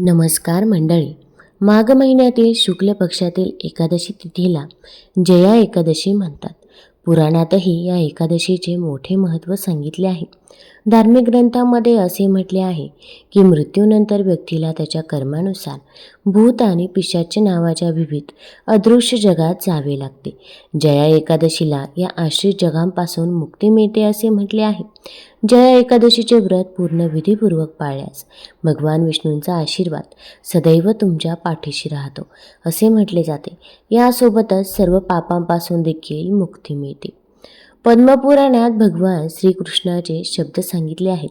नमस्कार मंडळी. माघ महिन्यातील शुक्ल पक्षातील एकादशी तिथीला जया एकादशी म्हणतात. पुराणातही या एकादशीचे मोठे महत्त्व सांगितले आहे. धार्मिक ग्रंथामध्ये असे म्हटले आहे की मृत्यूनंतर व्यक्तीला त्याच्या कर्मानुसार भूत आणि पिशाच नावाच्या विविध अदृश्य जगात जावे लागते. जया एकादशीला या आश्रित जगांपासून मुक्ती मिळते असे म्हटले आहे. जया एकादशीचे व्रत पूर्ण विधीपूर्वक पाळल्यास भगवान विष्णूंचा आशीर्वाद सदैव तुमच्या पाठीशी राहतो असे म्हटले जाते. यासोबतच सर्व पापांपासून देखील मुक्ती मिळते. पद्मपुराणात भगवान श्रीकृष्णाचे शब्द सांगितले आहेत.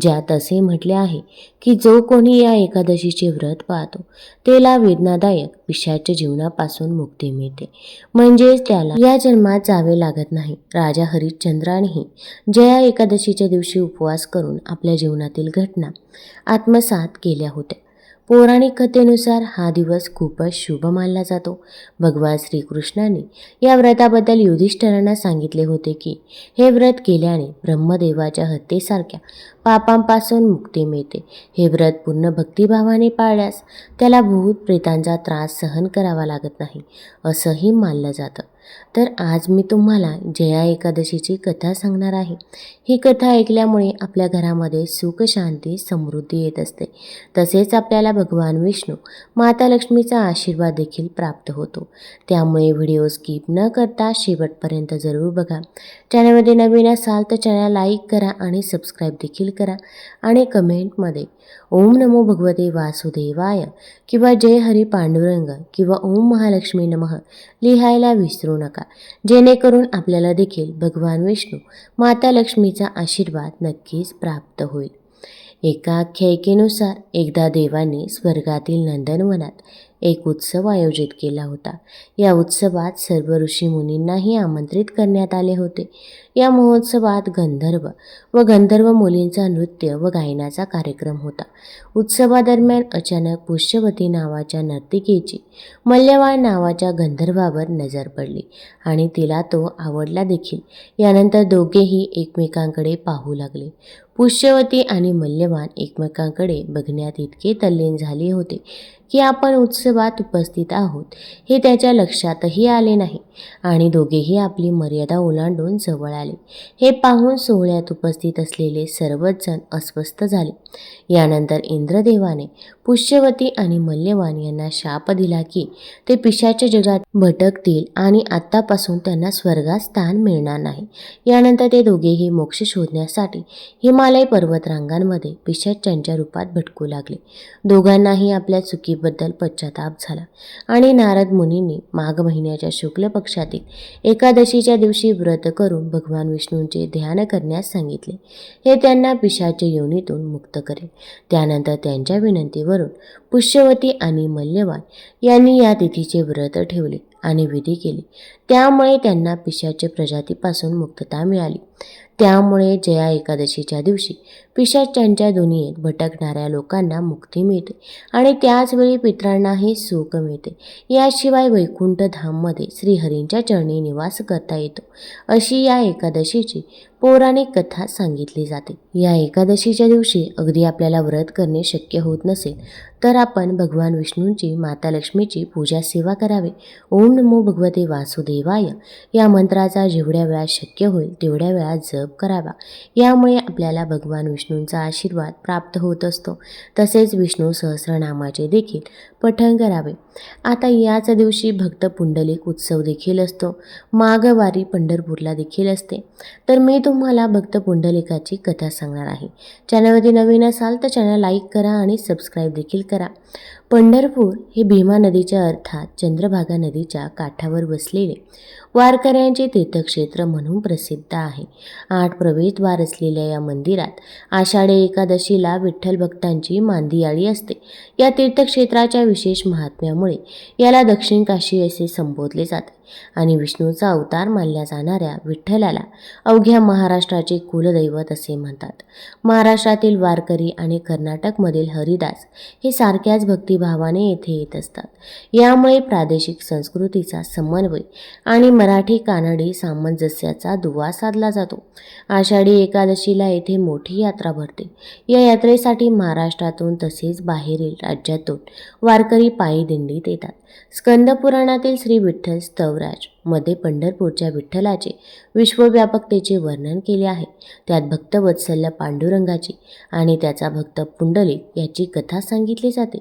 ज्यात असे म्हटले आहे की जो कोणी या एकादशीचे व्रत पाहतो त्याला वेदनादायक पिशाच्या जीवनापासून मुक्ती मिळते. म्हणजेच त्याला या जन्मात जावे लागत नाही. राजा हरिश्चंद्रानेही जया एकादशीच्या दिवशी उपवास करून आपल्या जीवनातील घटना आत्मसात केल्या होत्या. पौराणिक कथेनुसार हा दिवस खूपच शुभ मानला जातो. भगवान श्रीकृष्णाने या व्रताबद्दल युधिष्ठरांना सांगितले होते की हे व्रत केल्याने ब्रह्मदेवाच्या हत्येसारख्या पापांपासून मुक्ती मिळते. हे व्रत पूर्ण भक्तिभावाने पाळल्यास त्याला भूत प्रेतांचा त्रास सहन करावा लागत नाही असंही मानलं जातं. तर आज मी तुम्हाला जया एकादशीची कथा सांगणार आहे. ही कथा ऐकल्यामुळे आपल्या घरामध्ये सुख शांती समृद्धी येत असते. तसेच आपल्याला भगवान विष्णू माता लक्ष्मीचा आशीर्वाद देखील प्राप्त होतो. त्यामुळे व्हिडिओ स्किप न करता शेवटपर्यंत जरूर बघा. चॅनलमध्ये नवीन असाल तर चॅनल लाईक करा आणि सबस्क्राईब देखील करा. आणि कमेंटमध्ये ओम नमो भगवते वासुदेवाय किंवा जय हरी पांडुरंग किंवा ओम महालक्ष्मी नमः लिहायला विसरू नका. जेणेकरून आपल्याला देखील भगवान विष्णू माता लक्ष्मीचा आशीर्वाद नक्कीच प्राप्त होईल. एका आख्यायिकेनुसार एकदा देवाने स्वर्गातील नंदनवनात एक उत्सव आयोजित केला होता. या उत्सवात सर्व ऋषीमुनींनाही आमंत्रित करण्यात आले होते. या महोत्सवात गंधर्व व गंधर्व मुलींचा नृत्य व गायनाचा कार्यक्रम होता. उत्सवादरम्यान अचानक पुष्यवती नावाच्या नर्तिकेची मल्यवान नावाच्या गंधर्वावर नजर पडली आणि तिला तो आवडला देखील. यानंतर दोघेही एकमेकांकडे पाहू लागले. पुष्यवती आणि मल्यवान एकमेकांकडे बघण्यात इतके तल्लीन झाले होते की आपण उत्सवात उपस्थित आहोत हे त्याच्या लक्षातही आले नाही आणि दोघेही आपली मर्यादा ओलांडून जवळ आले. हे पाहून सोहळ्यात उपस्थित असलेले सर्वच जण अस्वस्थ झाले. यानंतर इंद्रदेवाने पुष्यवती आणि मल्यवान यांना शाप दिला की ते पिशाच्या जगात भटकतील आणि आत्तापासून त्यांना स्वर्गात स्थान मिळणार नाही. यानंतर ते दोघेही मोक्ष शोधण्यासाठी हिमालय पर्वतरांगांमध्ये पिशाच्यांच्या रूपात भटकू लागले. दोघांनाही आपल्या चुकीबद्दल पश्चाताप झाला आणि नारद मुनींनी माघ महिन्याच्या शुक्ल पक्षातील एकादशीच्या दिवशी व्रत करून भगवान विष्णूंचे ध्यान करण्यास सांगितले. हे त्यांना पिशाच्या योनीतून मुक्त करेल. त्यानंतर त्यांच्या विनंतीवरून पुष्यवती आणि मल्यवान यांनी या तिथीचे व्रत ठेवले आणि विधी केली. त्यामुळे त्यांना पिशाच्या प्रजातीपासून मुक्तता मिळाली. त्यामुळे जया एकादशीच्या दिवशी पिशाच्यांच्या दुनियेत भटकणाऱ्या लोकांना मुक्ती मिळते आणि त्याचवेळी पित्रांनाही सुख मिळते. याशिवाय वैकुंठ धाममध्ये श्रीहरींच्या चरणी निवास करता येतो. अशी या एकादशीची पौराणिक कथा सांगितली जाते. या एकादशीच्या दिवशी अगदी आपल्याला व्रत करणे शक्य होत नसेल तर आपण भगवान विष्णूंची माता लक्ष्मीची पूजा सेवा करावे. ओम नमो भगवते वासुदेवाय. या मंत्राचा जेवढ्या वेळा शक्य होईल तेवढ्या वेळा जप करावा. यामुळे आपल्याला भगवान विष्णूंचा आशीर्वाद प्राप्त होत असतो. तसेच विष्णू सहस्रनामाचे देखील पठण करावे. आता याच दिवशी भक्त पुंडलिक उत्सव देखील असतो. माघवारी पंढरपूरला देखील असते. तर मी तुम्हाला भक्त पुंडलिकाची कथा सांगणार आहे. चॅनलमध्ये नवीन असाल तर चॅनल लाईक करा आणि सबस्क्राईब देखील करा. पंढरपूर हे भीमा नदीच्या अर्थात चंद्रभागा नदीच्या काठावर वसलेले वारकऱ्यांचे तीर्थक्षेत्र म्हणून प्रसिद्ध आहे. आठ प्रवेशद्वार असलेल्या या मंदिरात आषाढी एकादशीला विठ्ठल भक्तांची मांदियाळी असते. या तीर्थक्षेत्राच्या विशेष महात्म्यामुळे याला दक्षिण काशी असे संबोधले जाते आणि विष्णूचा अवतार मानल्या जाणाऱ्या विठ्ठलाला अवघ्या महाराष्ट्राचे कुलदैवत असे म्हणतात. महाराष्ट्रातील वारकरी आणि कर्नाटकमधील हरिदास हे सारख्याच भक्ती भक्तिभावाने येथे येत असतात. यामुळे प्रादेशिक संस्कृतीचा समन्वय आणि मराठी कानडी सामंजस्याचा दुवा साधला जातो. आषाढी एकादशीला येथे मोठी यात्रा भरते. या यात्रेसाठी महाराष्ट्रातून तसेच बाहेरील राज्यातून वारकरी पायी दिंडीत येतात. स्कंदपुराणातील श्री विठ्ठल स्तवराज मध्ये पंढरपूरच्या विठ्ठलाचे विश्वव्यापकतेचे वर्णन केले आहे. त्यात भक्तवत्सल्य पांडुरंगाची आणि त्याचा भक्त पुंडलिक याची कथा सांगितली जाते.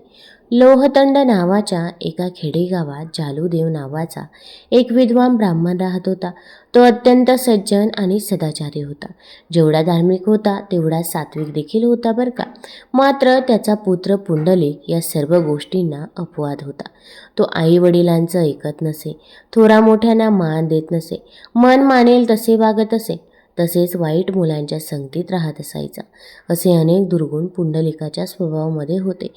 लोहतंड नावाच्या एका खेडेगावात जालूदेव नावाचा एक विद्वान ब्राह्मण राहत होता. तो अत्यंत सज्जन आणि सदाचारी होता. जेवढा धार्मिक होता तेवढा सात्विक देखील होता बरं का. मात्र त्याचा पुत्र पुंडलिक या सर्व गोष्टींना अपवाद होता. तो आई वडिलांचं ऐकत नसे थोरा मोठ्यांना मान देत नसे मन मानेल तसे वागत असे. तसेच वाईट मुलांच्या संगतीत राहत असायचा. असे अनेक दुर्गुण पुंडलिकाच्या स्वभावामध्ये होते.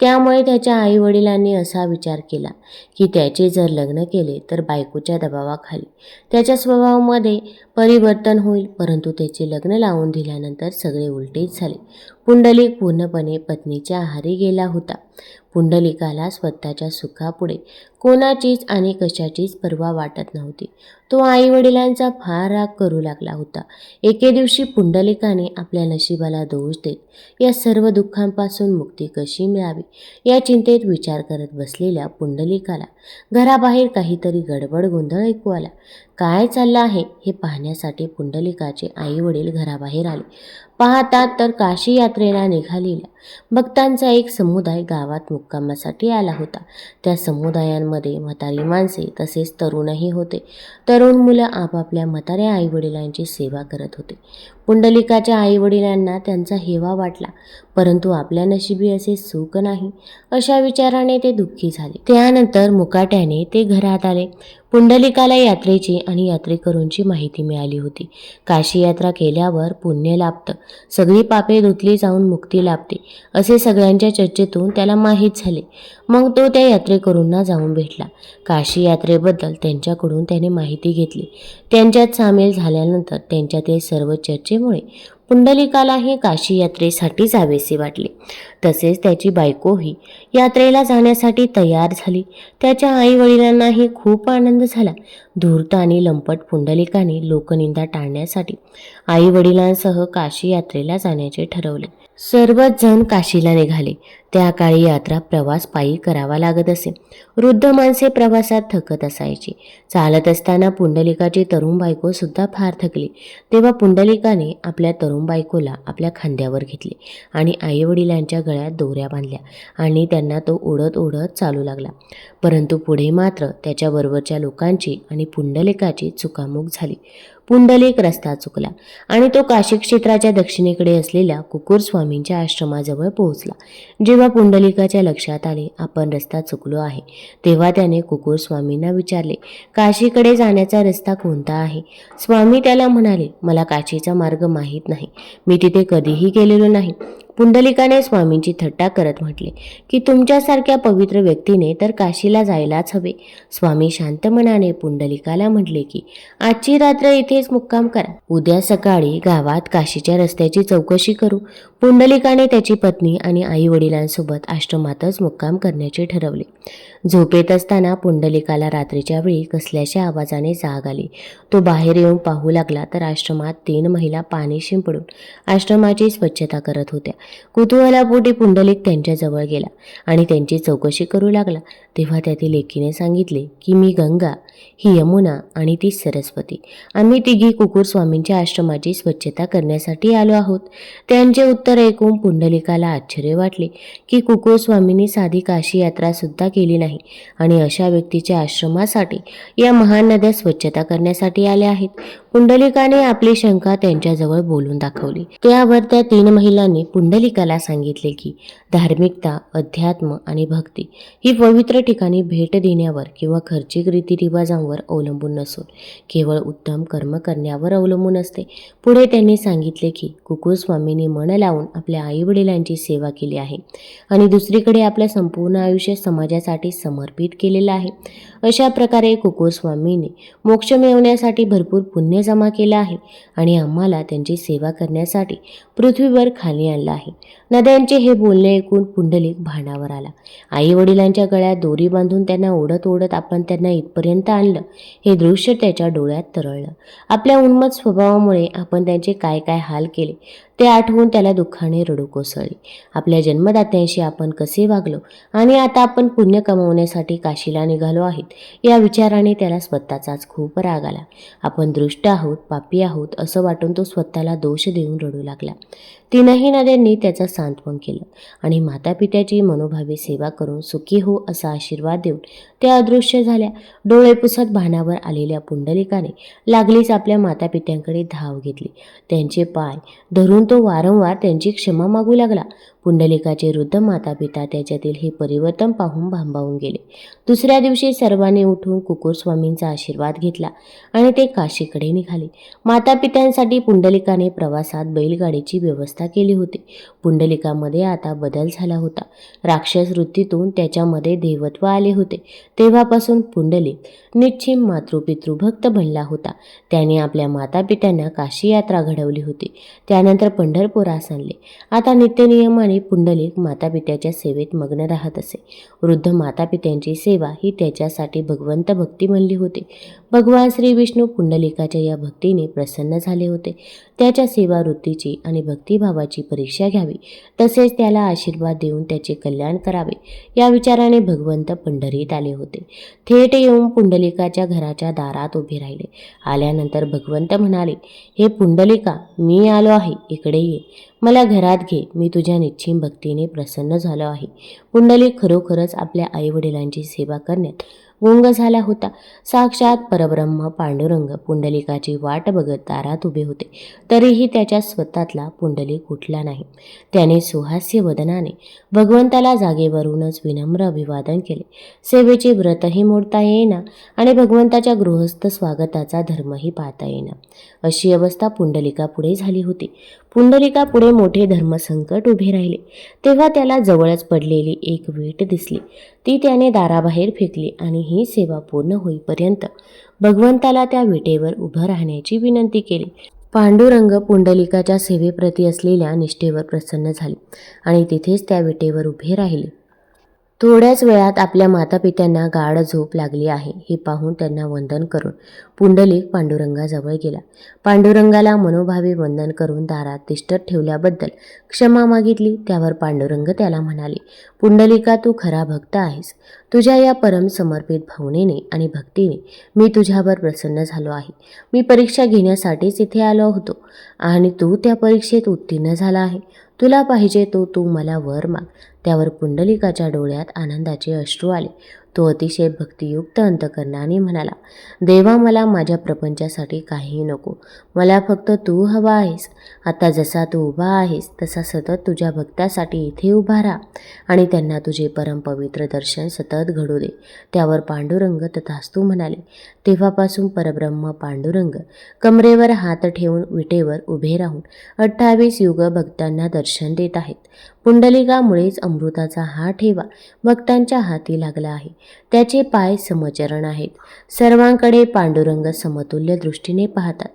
त्यामुळे त्याच्या आईवडिलांनी असा विचार केला की त्याचे जर लग्न केले तर बायकोच्या दबावाखाली त्याच्या स्वभावामध्ये परिवर्तन होईल. परंतु त्याचे लग्न लावून दिल्यानंतर सगळे उलटेच झाले. पुंडलिक पूर्णपणे पत्नीच्या आहारी गेला होता. पुंडलिकाला स्वतःच्या सुखापुढे कोणाचीच आणि कशाचीच पर्वा वाटत नव्हती. तो आईवडिलांचा फार राग करू लागला होता. एके दिवशी पुंडलिकाने आपल्या नशिबाला दोष देत या सर्व दुःखांपासून मुक्ती कशी मिळावी या चिंतेत विचार करत बसलेल्या पुंडलिकाला घराबाहेर काहीतरी गडबड गोंधळ ऐकू आला. काय चाललं आहे? हे पाहण्यासाठी पुंडलिकाचे आईवडील घराबाहेर आले. पाहतात तर काशी यात्रेला निघालेला भक्तांचा एक समुदाय गावात मुक्कामासाठी आला होता. त्या समुदायांमध्ये म्हातारी माणसे तसेच तरुणही होते. तरुण मुलं आपापल्या म्हाताऱ्या आईवडिलांची सेवा करत होते. पुंडलिकाच्या आईवडिलांना त्यांचा हेवा वाटला. परंतु आपल्या नशिबी असे सुख नाही. अशा विचाराने ते दुःखी झाले. त्यानंतर मुकाट्याने ते घरात आले. पुंडलिकाला यात्रेची आणि यात्रेकरूंची माहिती मिळाली होती. काशी यात्रा केल्यावर पुण्य लाभतं. सगळी पापे धुतली जाऊन मुक्ती लाभते. असे सगळ्यांच्या चर्चेतून त्याला माहीत झाले. मग तो त्या यात्रेकरूंना जाऊन भेटला. काशी यात्रेबद्दल त्यांच्याकडून त्याने माहिती घेतली. त्यांच्यात सामील झाल्यानंतर त्यांच्यातील सर्व चर्चेमुळे पुंडलिकालाही काशी यात्रेसाठी जावेसे वाटले. तसेच त्याची बायकोही यात्रेला जाण्यासाठी तयार झाली. त्याच्या आईवडिलांनाही खूप आनंद झाला. धूर्त आणि लंपट पुंडलिकाने लोकनिंदा टाळण्यासाठी आईवडिलांसह काशी यात्रेला जाण्याचे ठरवले. सर्वच जण काशीला निघाले. त्या काळी यात्रा प्रवास पायी करावा लागत असे. वृद्ध माणसे प्रवासात थकत असायची. चालत असताना पुंडलिकाची तरुण बायको सुद्धा फार थकली. तेव्हा पुंडलिकाने आपल्या तरुण बायकोला आपल्या खांद्यावर घेतले आणि आईवडिलांच्या गळ्यात दोऱ्या बांधल्या आणि त्यांना तो ओढत ओढत चालू लागला. परंतु पुढे मात्र त्याच्याबरोबरच्या लोकांची आणि पुंडलिकाची चुकामुक झाली. पुंडलिक रस्ता चुकला आणि तो काशी क्षेत्राच्या दक्षिणेकडे असलेल्या कुकुर स्वामींच्या आश्रमाजवळ पोहोचला. जेव्हा पुंडलिकाच्या लक्षात आले आपण रस्ता चुकलो आहे तेव्हा त्याने कुकुर स्वामींना विचारले काशीकडे जाण्याचा रस्ता कोणता आहे? स्वामी त्याला म्हणाले मला काशीचा मार्ग माहीत नाही. मी तिथे कधीही गेलेलो नाही. पुंडलिकाने स्वामींची थट्टा करत म्हटले की तुमच्यासारख्या पवित्र व्यक्तीने तर काशीला जायलाच हवे. स्वामी शांत मनाने पुंडलिकाला म्हटले की आजची रात्र इथेच मुक्काम करा. उद्या सकाळी गावात काशीच्या रस्त्याची चौकशी करू. पुंडलिकाने त्याची पत्नी आणि आई वडिलांसोबत आश्रमातच मुक्काम करण्याचे ठरवले. झोपेत असताना पुंडलिकाला रात्रीच्या वेळी कसल्याशा आवाजाने जाग आली. तो बाहेर येऊन पाहू लागला तर आश्रमात तीन महिला पाणी शिंपडून आश्रमाची स्वच्छता करत होत्या. कुतूहलापोटी पुंडलिक त्यांच्याजवळ गेला आणि त्यांची चौकशी करू लागला. तेव्हा त्यातील एकीने सांगितले की मी गंगा ही यमुना आणि ती सरस्वती. आम्ही तिघी कुकुर स्वामींच्या आश्रमाची स्वच्छता करण्यासाठी आलो आहोत. त्यांचे उत्तर ऐकून पुंडलिकाला आश्चर्य वाटले की कुकुर स्वामींनी साधी काशी यात्रा सुद्धा केली नाही. आणि अशा व्यक्तीच्या आश्रमासाठी या महान नद्या स्वच्छता करण्यासाठी आल्या आहेत. पुंडलिकाने आपली शंका त्यांच्याजवळ बोलून दाखवली. त्यावर त्या तीन महिलांनी पुंडलिकाला सांगितले की धार्मिकता अध्यात्म आणि भक्ती ही पवित्र ठिकाणी भेट देण्यावर किंवा खर्चिक रीतिरिवाजांवर अवलंबून नसून केवळ उत्तम कर्म करण्यावर अवलंबून असते. पुढे त्यांनी सांगितले की कुकुरस्वामींनी मन लावून आपल्या आईवडिलांची सेवा केली आहे आणि दुसरीकडे आपलं संपूर्ण आयुष्य समाजासाठी समर्पित केलेलं आहे. अशा प्रकारे कुकुरस्वामींनी मोक्ष मिळवण्यासाठी भरपूर पुण्य जमा केलं आहे आणि आम्हाला त्यांची सेवा करण्यासाठी पृथ्वीवर खाली आणलं आहे. नद्यांचे हे बोलणे ऐकून पुंडलिक भानावर आला. आई वडिलांच्या गळ्यात दोरी बांधून त्यांना ओढत ओढत आपण त्यांना इथपर्यंत आणलं. हे दृश्य त्याच्या डोळ्यात तरळलं. आपल्या उन्मत स्वभावामुळे आपण त्यांचे काय काय हाल केले? ते आठवून त्याला दुःखाने रडू कोसळली. आपल्या जन्मदात्यांशी आपण कसे वागलो आणि आता आपण पुण्य कमवण्यासाठी काशीला निघालो आहेत या विचाराने त्याला स्वतःचाच खूप राग आला. आपण दृष्ट आहोत पापी आहोत असं वाटून तो स्वतःला दोष देऊन रडू लागला. तीनही नद्यांनी त्याचं सांत्वन केलं आणि मातापित्याची मनोभावी सेवा करून सुखी हो असा आशीर्वाद देऊन त्या अदृश्य झाल्या. डोळे पुसत भानावर आलेल्या पुंडलिकाने लागलीच आपल्या मातापित्यांकडे धाव घेतली. त्यांचे पाय धरून तो वारंवार त्यांची क्षमा मागू लागला. पुंडलिकाचे वृद्ध मातापिता त्याच्यातील हे परिवर्तन पाहून भांबावून गेले. दुसऱ्या दिवशी सर्वांनी उठून कुकुरस्वामींचा आशीर्वाद घेतला आणि ते काशीकडे निघाले. मातापित्यांसाठी पुंडलिकाने प्रवासात बैलगाडीची व्यवस्था केली होती. पुंडलिकामध्ये आता बदल झाला होता. राक्षस वृत्तीतून त्याच्यामध्ये देवत्व आले होते. तेव्हापासून पुंडलिक निश्चिम मातृपितृभक्त बनला होता. त्याने आपल्या मातापित्यांना काशी यात्रा घडवली होती. त्यानंतर पंढरपुरास आणले. आता नित्यनियमाने पुंडलिक मातापित्याच्या सेवेत मग्न राहत असे. वृद्ध मातापित्यांची सेवा ही त्याच्यासाठी भगवंत भक्ती म्हणली होती. भगवान श्री विष्णू पुंडलिकाच्या या भक्तीने प्रसन्न झाले होते. त्याच्या सेवा वृत्तीची आणि भक्तिभावाची परीक्षा घ्यावी. तसेच त्याला आशीर्वाद देऊन त्याचे कल्याण करावे. या विचाराने भगवंत पंढरीत आले होते. थेट येऊन पुंडलिकाच्या घराच्या दारात उभे राहिले. आल्यानंतर भगवंत म्हणाले हे पुंडलिका मी आलो आहे. इकडे ये. मला घरात घे. मी तुझ्या निश्चिम भक्तीने प्रसन्न झालो आहे. पुंडलिक खरोखरच आपल्या आईवडिलांची सेवा करण्यात गुंग झाला होता. साक्षात परब्रह्म पांडुरंग पुंडलिकाची वाट बघत दारात उभे होते. तरीही त्याच्या स्वतःतला पुंडलिक उठला नाही. त्याने सुहास्य वदनाने भगवंताला जागेवरूनच विनम्र अभिवादन केले. सेवेचे व्रतही मोडता येईना आणि भगवंताच्या गृहस्थ स्वागताचा धर्मही पाहता येईना. अशी अवस्था पुंडलिका पुढे झाली होती. पुंडलिका पुढे मोठे धर्मसंकट उभे राहिले. तेव्हा त्याला जवळच पडलेली एक वीट दिसली. ती त्याने दाराबाहेर फेकली आणि ही सेवा पूर्ण होईपर्यंत भगवंताला त्या विटेवर उभं राहण्याची विनंती केली. पांडुरंग पुंडलिकाच्या सेवेप्रती असलेल्या निष्ठेवर प्रसन्न झाले आणि तिथेच त्या विटेवर उभे राहिले. थोड्याच वेळात आपल्या मातापित्यांना गाढ झोप लागली आहे. हे पाहून त्यांना वंदन करून पुंडलिक पांडुरंगाजवळ गेला. पांडुरंगाला मनोभावे वंदन करून दारात तिष्ठत ठेवल्याबद्दल क्षमा मागितली. त्यावर पांडुरंग त्याला म्हणाले पुंडलिका तू खरा भक्त आहेस. तुझ्या या परम समर्पित भावनेने आणि भक्तीने मी तुझ्यावर प्रसन्न झालो आहे. मी परीक्षा घेण्यासाठीच इथे आलो होतो आणि तू त्या परीक्षेत उत्तीर्ण झाला आहे. तुला पाहिजे तो तू मला वर माग. त्यावर पुंडलिकाच्या डोळ्यात आनंदाचे अश्रू आले. तो अतिशय भक्तियुक्त अंतकरणाने म्हणाला देवा मला माझ्या प्रपंचासाठी काहीही नको. मला फक्त तू हवा आहेस. आता जसा तू उभा आहेस तसा सतत तुझ्या भक्तासाठी इथे उभा राहा आणि त्यांना तुझे परमपवित्र दर्शन सतत घडू दे. त्यावर पांडुरंग तथास्तू म्हणाले तेव्हापासून परब्रह्म पांडुरंग कमरेवर हात ठेवून विटेवर उभे राहून अठ्ठावीस युग भक्तांना दर्शन देत आहेत. पुंडलिकामुळेच अमृताचा हा ठेवा भक्तांच्या हाती लागला आहे. त्याचे पाय समचरण आहेत. सर्वांकडे पांडुरंग समतुल्य दृष्टीने पाहतात.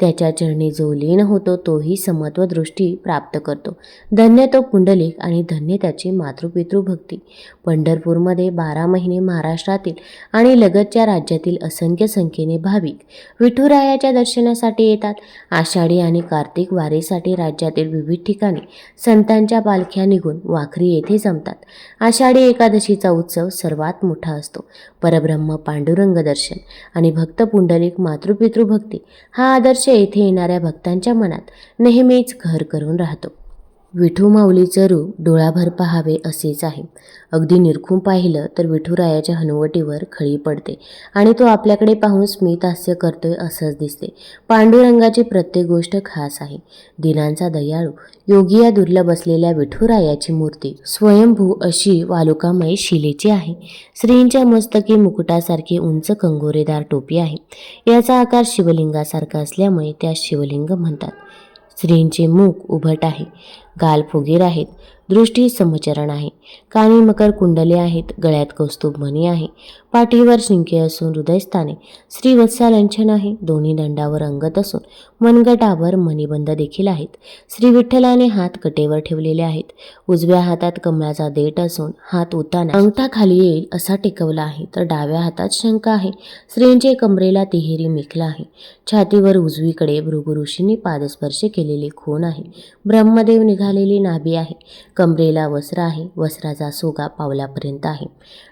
त्याच्या चरणी जो लीन होतो तोही समत्व दृष्टी प्राप्त करतो. धन्य तो पुंडलिक आणि धन्य त्याची मातृपितृभक्ती पंढरपूरमध्ये बारा महिने महाराष्ट्रातील आणि लगतच्या राज्यातील असंख्य संख्येने भाविक विठुरायाच्या दर्शनासाठी येतात. आषाढी आणि कार्तिक वारीसाठी राज्यातील विविध ठिकाणी संतांच्या पालख्या निघून वाखरी येथे जमतात. आषाढी एकादशीचा उत्सव सर्वात मोठा असतो. परब्रह्म पांडुरंग दर्शन आणि भक्त पुंडलिक मातृपितृभक्ती हा आदर्श येथे येणाऱ्या भक्तांच्या मनात नेहमीच घर करून राहतो. विठू माऊलीचं रूप डोळाभर पहावे असेच आहे. अगदी निरखून पाहिलं तर विठुरायाच्या हनुवटीवर खळी पडते आणि तो आपल्याकडे पाहून स्मितहास्य करतोय असंच दिसते. पांडुरंगाची प्रत्येक गोष्ट खास आहे. दिनांचा दयाळू योगी या दुर्लभ असलेल्या विठुरायाची मूर्ती स्वयंभू अशी वालुकामय शिलेची आहे. श्रींच्या मस्तकी मुकुटासारखी उंच कंगोरेदार टोपी आहे. याचा आकार शिवलिंगासारखा असल्यामुळे त्या शिवलिंग म्हणतात. स्त्रींचे मुख उभट आहे. गाल फुगीर आहेत. दृष्टी समचरण आहे. कानी मकर कुंडले आहेत गळ्यात कौस्तुभ मणी आहे. पाठीवर शिंके असून हृदयस्थाने श्रीवत्सालंछन आहे. दोन्ही दंडावर अंगत असून मनगटावर मणिबंध देखील आहेत. श्री विठ्ठलाने हात कटेवर ठेवलेले आहेत. उजव्या हातात कमळाचा देठ असून हात उताना अंगठा खाली येईल असा टेकवला आहे. तर डाव्या हातात शंख आहे. स्त्रींचे कमरेला तिहेरी मिखला आहे. छातीवर उजवीकडे भृगुऋषींनी पादस्पर्श केलेले खून आहे. ब्रह्मदेव निघालेली नाभी आहे. कमरेला वस्त्र आहे. वस्त्राचा सोगा पावलापर्यंत आहे.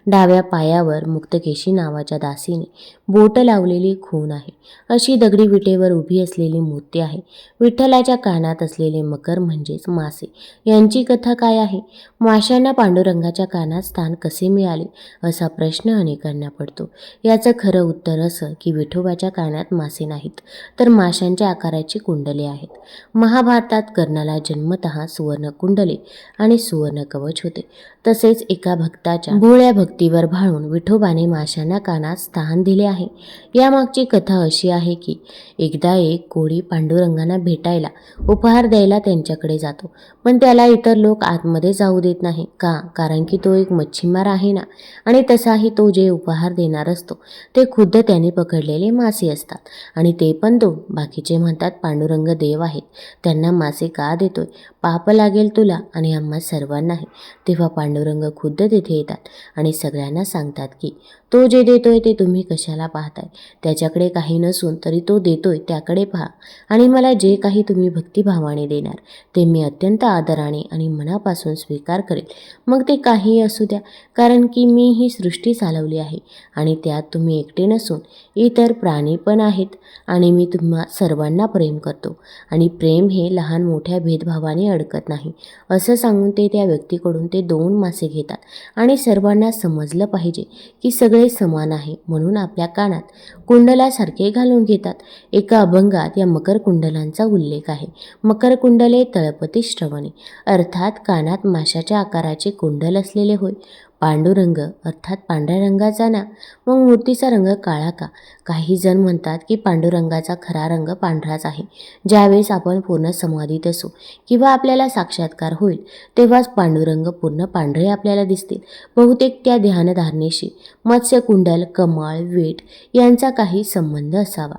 डाव्या पायावर मुक्तकेशी नावाच्या दासीने बोट लावलेली खून आहे. अशी दगडी विटेवर उभी असलेली मूर्ती आहे. विठ्ठलाच्या कानात असलेले मकर म्हणजेच मासे. यांची कथा काय आहे? माशांना पांडुरंगाच्या कानात स्थान कसे मिळाले? असा प्रश्न अनेकांना पडतो. याचं खरं उत्तर असं की विठोबाच्या कानात मासे नाहीत तर माशांच्या आकाराची कुंडले आहेत. महाभारतात कर्णाला जन्मत सुवर्ण कुंडले आणि सुवर्ण कवच होते. तसेच एका भक्ताच्या भोळ्या हत्तीवर भाळून विठोबाने माशांना कानात स्थान दिले आहे. यामागची कथा अशी आहे की एकदा एक कोळी पांडुरंगांना भेटायला उपहार द्यायला त्यांच्याकडे जातो पण त्याला इतर लोक आतमध्ये जाऊ देत नाही. का? कारण की तो एक मच्छीमार आहे ना? आणि तसाही तो जे उपहार देणार असतो ते खुद्द त्याने पकडलेले मासे असतात. आणि ते पण तो. बाकीचे म्हणतात पांडुरंग देव आहेत. त्यांना मासे का देतोय? पाप लागेल तुला आणि आम्हा सर्वांनाही. तेव्हा पांडुरंग खुद्द तिथे येतात आणि सगळ्यांना सांगतात की तो जे देतोय ते तुम्ही कशाला पाहताय? त्याच्याकडे काही नसून तरी तो देतोय त्याकडे पहा. आणि मला जे काही तुम्ही भक्तिभावाने देणार ते मी अत्यंत आदराने आणि मनापासून स्वीकार करेल. मग ते काहीही असू द्या कारण की मी ही सृष्टी चालवली आहे आणि त्यात तुम्ही एकटे नसून इतर प्राणी पण आहेत आणि मी तुम्हा सर्वांना प्रेम करतो. आणि प्रेम हे लहान मोठ्या भेदभावाने अडकत नाही. असं सांगून ते त्या व्यक्तीकडून ते दोन मासे घेतात. आणि सर्वांना समजलं पाहिजे की सगळे समान आहे म्हणून आपल्या कानात कुंडलासारखे घालून घेतात. एका अभंगात या मकर कुंडलांचा उल्लेख आहे. मकर कुंडले तळपती श्रवणे. अर्थात कानात माशाच्या आकाराचे कुंडल असलेले होय. पांडुरंग अर्थात पांढऱ्या रंगाचा ना मग मूर्तीचा रंग काळा का? काही जण म्हणतात की पांडुरंगाचा खरा रंग पांढराच आहे. ज्यावेळेस आपण पूर्ण समाधीत असू किंवा आपल्याला साक्षात्कार होईल तेव्हाच पांडुरंग पूर्ण पांढरे आपल्याला दिसतील. बहुतेक त्या ध्यानधारणेशी मत्स्यकुंडल कमळ वेट यांचा काही संबंध असावा.